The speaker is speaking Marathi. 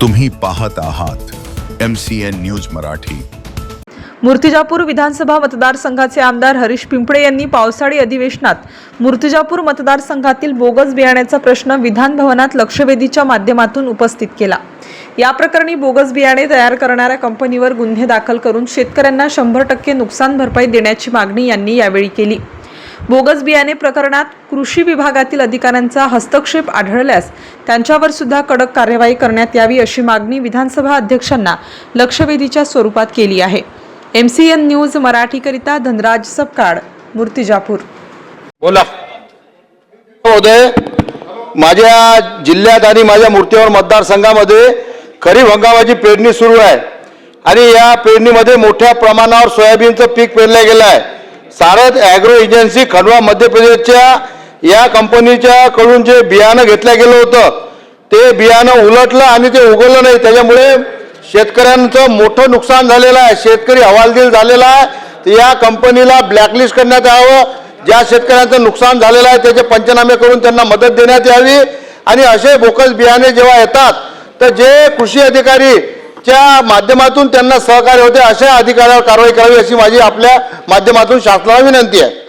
तुम्ही पाहत आहात M C N news Marathi. Murtijapur विधानसभा मतदारसंघाचे आमदार हरीश पिंपळे यांनी पावसाळी अधिवेशनात मूर्तिजापूर मतदारसंघातील बोगस बियाण्याचा प्रश्न विधान भवनात लक्षवेधीच्या माध्यमातून उपस्थित केला. या प्रकरणी बोगस बियाणे तयार करणाऱ्या कंपनीवर गुन्हे दाखल करून शेतकऱ्यांना शंभर टक्के नुकसान भरपाई देण्याची मागणी यांनी यावेळी केली. बोगस बियाणे प्रकरणात कृषी विभागातील अधिकाऱ्यांचा हस्तक्षेप आढळल्यास त्यांच्यावर सुद्धा कडक कार्यवाही करण्यात यावी अशी मागणी विधानसभा अध्यक्षांना लक्षवेधीच्या स्वरूपात केली आहे. एम सी एन न्यूज मराठीकरिता धनराज सपकाळ मूर्तिजापूर. बोला. महोदय माझ्या जिल्ह्यात आणि माझ्या मूर्तीवर मतदारसंघामध्ये खरीप हंगामाची पेरणी सुरू आहे. आणि या पेरणीमध्ये मोठ्या प्रमाणावर सोयाबीनचं पीक पेरलं गेलं आहे. सारद ॲग्रो एजन्सी खंडवा मध्य प्रदेशच्या या कंपनीच्या कडून जे बियाणं घेतलं गेलं होतं ते बियाणं उलटलं आणि ते उगवलं नाही. त्याच्यामुळे शेतकऱ्यांचं मोठं नुकसान झालेलं आहे शेतकरी हवालदिल झालेला आहे. तर या कंपनीला ब्लॅकलिस्ट करण्यात यावं. ज्या शेतकऱ्यांचं नुकसान झालेलं आहे त्याचे पंचनामे करून त्यांना मदत देण्यात यावी. आणि असे बोकस बियाणे जेव्हा येतात तर जे कृषी अधिकारी च्या माध्यमातून त्यांना सहकार्य होते अशा अधिकाऱ्यावर कारवाई करावी अशी माझी आपल्या माध्यमातून शासनाला विनंती आहे.